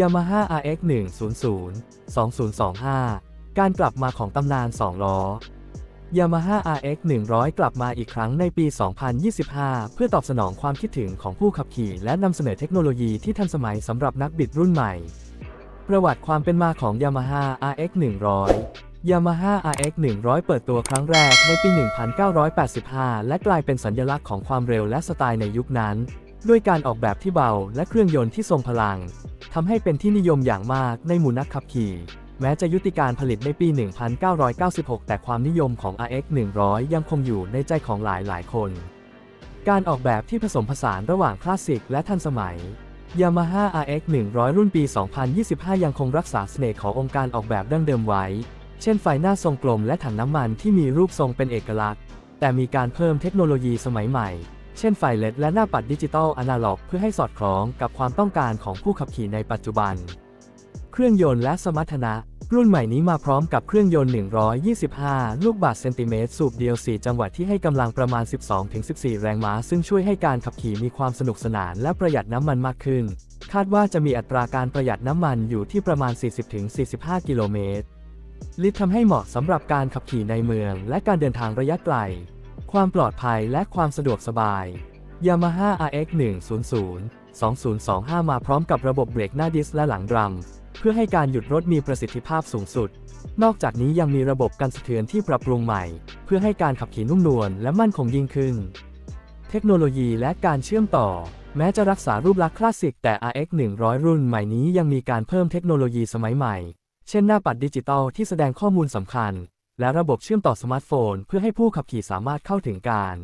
Yamaha RX 100 2025 การกลับมาของตำนาน2ล้อ Yamaha RX 100 กลับมาอีกครั้งในปี 2025 เพื่อตอบสนองความคิดถึงของผู้ขับขี่และนำเสนอเทคโนโลยีที่ทันสมัยสำหรับนักบิดรุ่นใหม่ ประวัติความเป็นมาของ Yamaha RX 100 Yamaha RX 100 เปิดตัวครั้งแรกในปี 1985 และกลายเป็นสัญลักษณ์ของความเร็วและสไตล์ในยุคนั้น ด้วยการออกแบบที่เบาและเครื่องยนต์ที่ทรงพลัง ทำให้เป็นที่นิยมอย่างมากในหมู่นักขับขี่ แม้จะยุติการผลิตในปี 1996 แต่ความนิยมของ RX 100 ยังคงอยู่ในใจของหลายหลายคน การออกแบบที่ผสมผสานระหว่างคลาสสิกและทันสมัย Yamaha RX 100 รุ่นปี 2025 ยังคงรักษาเสน่ห์ขององค์การออกแบบดั้งเดิมไว้ เช่นไฟหน้าทรงกลมและถังน้ำมันที่มีรูปทรงเป็นเอกลักษณ์ แต่มีการเพิ่มเทคโนโลยีสมัยใหม่ เช่นไฟเลดและหน้าปัดดิจิตอลอนาล็อก เพื่อให้สอดคล้องกับความต้องการของผู้ขับขี่ในปัจจุบัน เครื่องยนต์และสมรรถนะ รุ่นใหม่นี้มาพร้อมกับเครื่องยนต์ 125 ลูกบาศก์เซนติเมตรสูบเดียว 4 จังหวะที่ให้กำลังประมาณ 12-14 แรงม้า ซึ่งช่วยให้การขับขี่มีความสนุกสนานและประหยัดน้ำมันมากขึ้น คาดว่าจะมีอัตราการประหยัดน้ำมันอยู่ที่ประมาณ 40-45 กิโลเมตรลิตรทำให้เหมาะสำหรับการขับขี่ในเมือง และการเดินทางระยะไกล ความปลอดภัยและความสะดวกสบาย Yamaha RX 100 2025 มาพร้อมกับระบบเบรกหน้าดิสและหลังดรัม เพื่อให้การหยุดรถมีประสิทธิภาพสูงสุด นอกจากนี้ยังมีระบบกันสะเทือนที่ปรับปรุงใหม่ เพื่อให้การขับขี่นุ่มนวลและมั่นคงยิ่งขึ้น เทคโนโลยีและการเชื่อมต่อ แม้จะรักษารูปลักษณ์คลาสสิกแต่ RX 100 รุ่นใหม่นี้ยังมีการเพิ่มเทคโนโลยีสมัยใหม่ เช่นหน้าปัดดิจิตอลที่แสดงข้อมูลสำคัญ และระบบเชื่อมต่อสมาร์ทโฟน เพื่อให้ผู้ขับขี่สามารถเข้าถึงการ